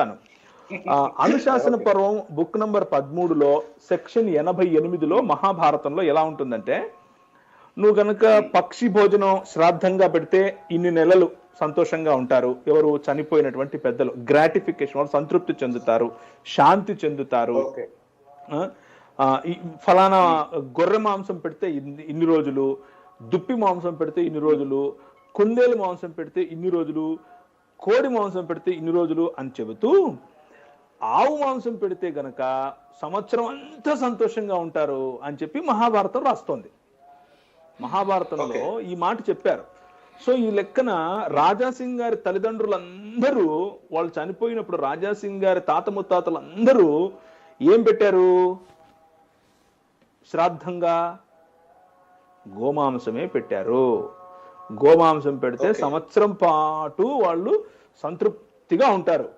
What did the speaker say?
చెప్తాను. అనుశాసన పర్వం book number పదమూడులో సెక్షన్ ఎనభై ఎనిమిదిలో మహాభారతంలో ఎలా ఉంటుందంటే నువ్వు గనక పక్షి భోజనం శ్రాద్ధంగా పెడితే ఇన్ని నెలలు సంతోషంగా ఉంటారు. ఎవరు చనిపోయినటువంటి పెద్దలు గ్రాటిఫికేషన్ వాళ్ళు సంతృప్తి చెందుతారు శాంతి చెందుతారు. ఫలానా గొర్రె మాంసం పెడితే ఇన్ని రోజులు దుప్పి మాంసం పెడితే ఇన్ని రోజులు కుందేలు మాంసం పెడితే ఇన్ని రోజులు కోడి మాంసం పెడితే ఇన్ని రోజులు అని చెబుతూ ఆవు మాంసం పెడితే గనక సంవత్సరం అంతా సంతోషంగా ఉంటారు అని చెప్పి మహాభారతం రాస్తోంది. మహాభారతంలో ఈ మాట చెప్పారు. సో ఈ లెక్కన రాజాసింగ్ గారి తల్లిదండ్రులందరూ వాళ్ళు చనిపోయినప్పుడు రాజాసింగ్ గారి తాత ముత్తాతలందరూ ఏం పెట్టారు? శ్రాద్ధంగా గోమాంసమే పెట్టారు. గోమాంసం పెడితే. సంవత్సరం పాటు వాళ్ళు సంతృప్తిగా ఉంటారు